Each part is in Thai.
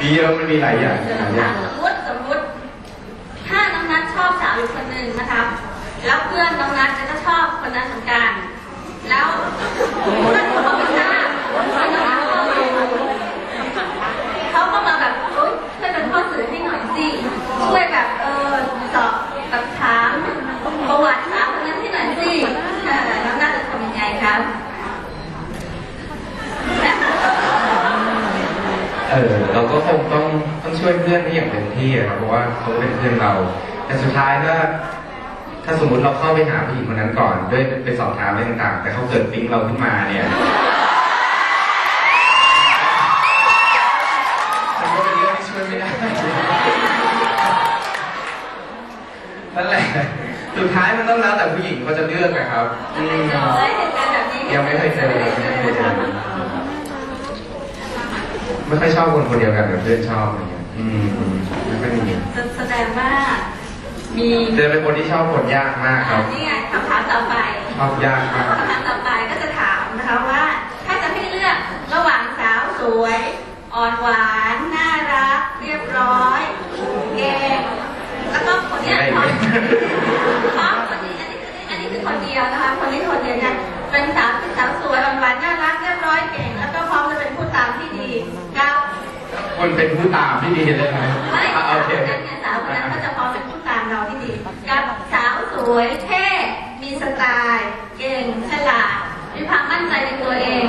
มีเยอะมันมีหลายอย่างเดี๋ยวหลายอนะย่างสมมติสมมติ ถ้าน้องนัทชอบสาวอยู่คนหนึ่งนะคะแล้วเพื่อนน้องนัทก็ชอบคนนั้นเหมือนกัน แล้วเพื่อนเขาไม่ทราบว่าน้องนัทชอบใครเขาก็มาแบบเอ้ยช่วยเป็นข้อสื่อให้หน่อยสิช่วยแบบเออสอบแบบถามประวัติสาวคนนั้นให้หน่อยสิเออน้องนัทจะทำยังไงครับเออเราก็ คงต้องต้องช่วยเพื่อนให้อย่างเต็มที่อะครับเพราะว่าเขาเป็นเพื่อนเรา แต่สุดท้ายถ้าถ้าสมมุติเราเข้าไปหาผู้หญิงคนนั้นก่อน ด้วยไปสอบถามเรื่องต่างๆ แต่เขาเกิดปิ๊งเราขึ้นมาเนี่ยมันก็เป็นเรื่องที่ช่วยไม่ได้นั่นแหละสุดท้ายมันต้องแล้วแต่ผู้หญิงเขาจะเลือกนะครับอืมเจอเหตุการณ์แบบนี้ยังไม่เคยเจอยังไม่เคยเจอ ไม่ค่อยชอบคนคนเดียวกันกับเพื่อนชอบอะไรเงี้ยอืมไม่ค่อยมีแสดงว่า มีเจอเป็นคนที่ชอบคนยากมากครับนี่ไงคำถามต่อไปชอบยากมากคำถามต่อไปก็จะถามนะคะว่า ถ้าจะให้เลือกระหว่างสาวสวย อ่อนหวาน น่ารัก เรียบร้อยเก่งแล้วก็คนเนี้ยพร้อมพร้อมคนนี้อันนี้คืออันนี้คือคนเดียวนะคะคนนี้คนเดียวเนี่ยเป็นสาวสาวสวยอ่อนหวานน่ารักเรียบร้อยเก่ง แล้วก็พร้อมจะเป็นผู้ตามที่ดีกับ คนเป็นผู้ตามที่ดีเลยไหมไม่อะสาวโอคเคนนั้นเนี่ยสาวคนนั้นก็จะพร้อมเป็นผู้ตามเราที่ดีกับสาวสวยเท่มีสไตล์เก่งฉลาดมีความมั่นใจในตัวเอง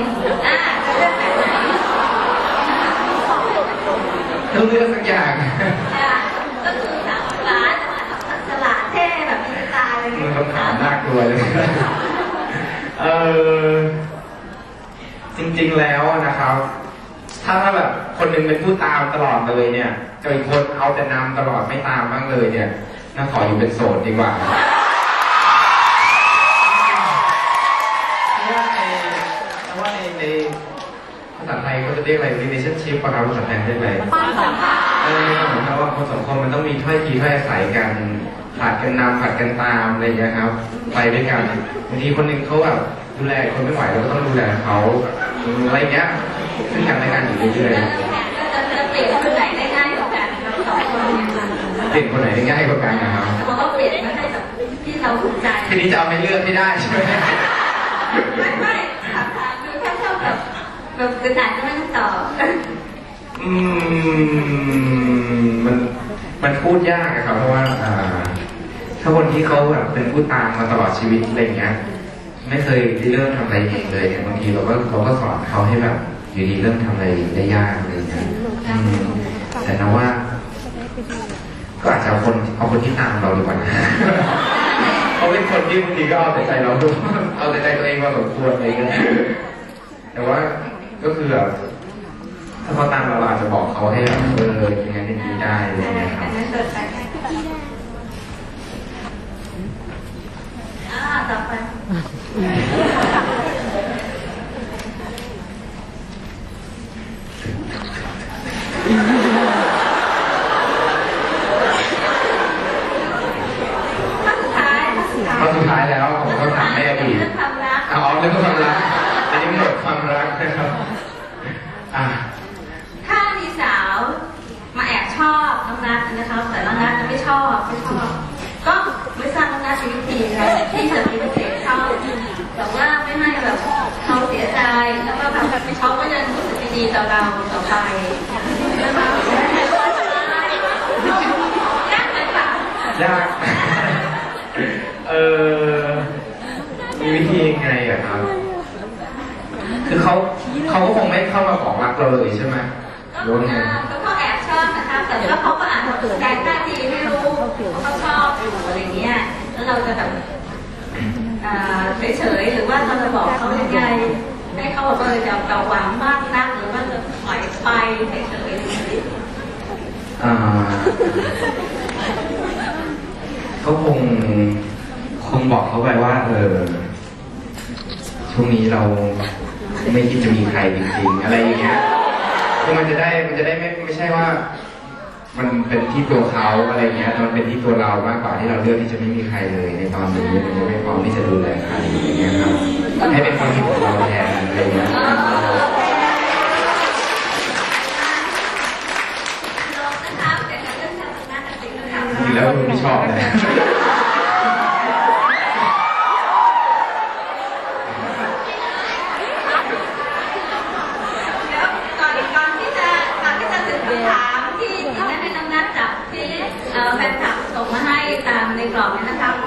อ่าจะเลือกแบบไหนต้องเลือกสักอย่างอ่าก็คือสาวหวานฉลาดเท่แบบมีสไตล์อะไรอย่างมันเงี้ยคำถามน่ากลัวเลยเออจริงๆแล้วนะครับ ถ้าถ้าแบบ คนหนึ่งเป็นผู้ตามตลอดเลยเนี่ยกับอีกคนเอาแต่นำตลอดไม่ตามบ้างเลยเนี่ยน่าขออยู่เป็นโสดดีกว่าว่าในเพราในในภาษาไทยเขาจะเรียกอะไร relationship ปะครับภาษาไทยเรียกอะไรความสัมพันธ์เออเหมือนกับว่าคนสองคนมันต้องมีถ้อยทีถ้อยอาศัยกันผัดกันนำผัดกันตามอะไรอย่างนี้ครับ ไปด้วยกันบางทีคนหนึ่งเขาแบบดูแลคนไม่ไหวเราก็ต้องดูแลเขาอะไรเงี้ยซึ่งกันและกันอยู่เรื่อย ๆเปลี่ยนคนไหนได้ง่ายกว่ากันนะครับเขาบอกว่าเปลี่ยนมาให้กับที่เราถูกใจทีนี้จะเอาไม่เลือกให้ได้ใช่ไหมไม่ไม่ถามถามคือแค่ชอบแบบแบบกระดาษก็ไม่ต้องตอบอืมมันมันพูดยากอะครับ เพราะว่าอ่าถ้าคนที่เขาแบบเป็นผู้ตามมาตลอดชีวิตอะไรอย่างเงี้ย ไม่เคยได้เริ่มทำอะไรเองเลยเนี่ยบางทีเราก็เราก็สอนเขาให้แบบอยู่ดีเริ่มทำอะไรได้ยากอะไรอย่างเงี้ยอืมแต่นะว่า ก็อาจจะเอา คนเอาคนที่ตามเราดีกว่านะเขาเป็นคนที่บางทีก็เอาแต่ใจเราด้วยเอาแต่ใจตัวเองมาสมควรอะไรอย่างเงี้ยแต่ว่าก็คือแบบถ้าเขาตามเราเราอาจจะบอกเขาให้แบบเอออย่างนั้นอย่างนี้ได้อะไรอย่างเงี้ยครับอันนั้นเกิดไปอ่าต่อไป ข้อสุดท้ายข้อสุดท้าย ข้อสุดท้ายแล้วผมก็ถามในอดีต เรื่องความรัก เอาเรื่องความรักอันนี้หมดความรัก นะครับอะถ้ามีสาวมาแอบชอบน้องนัทนะคะแต่น้องนัทไม่ชอบไม่ชอบ ก็ไม่ทราบน้องนัทมีวิธีอะไรที่จะมีพิเศษชอบแต่ว่าไม่ให้แบบเขาเสียใจแล้วก็แบบเขาก็ยังรู้สึกดีต่อเราต่อไปนะคะยากไหมคะยากเออมีวิธียังไงอะครับ คือ เขาก็คงไม่เข้ามาบอกรักเราเลยใช่ไหมหรือว่าไงก็แอบชอบนะคะแต่ว่าเขาก็อาจจะแสดงท่าทีไม่รู้ว่าเขาชอบอยู่อะไรเงี้ยแล้วเราจะแบบเฉยๆหรือว่าเราจะบอกเขายังไงให้เขาแบบว่าจะเราหวังมากนักหรือว่าจะปล่อยไปเฉยๆอ่าเขาคงคงบอกเขาไปว่า เออช่วงนี้เรา ไม่คิดจะมีใครจริงๆอะไรอย่างเงี้ยคือมันจะได้มันจะได้ไม่ไม่ใช่ว่า มันเป็นที่ตัวเขาอะไรเงี้ยต่มันเป็นที่ตัวเรามากกว่าที่เราเลือกที่จะไม่มีใครเลยในตอนนี้มันจะไม่พร้อมที่จะดูแลใครอย่างเงี้ยครับให้เป็นความคิดของเราแทนอะไรเงี้ยครับแล้วไม่ชอบเลย ที่ที่ได้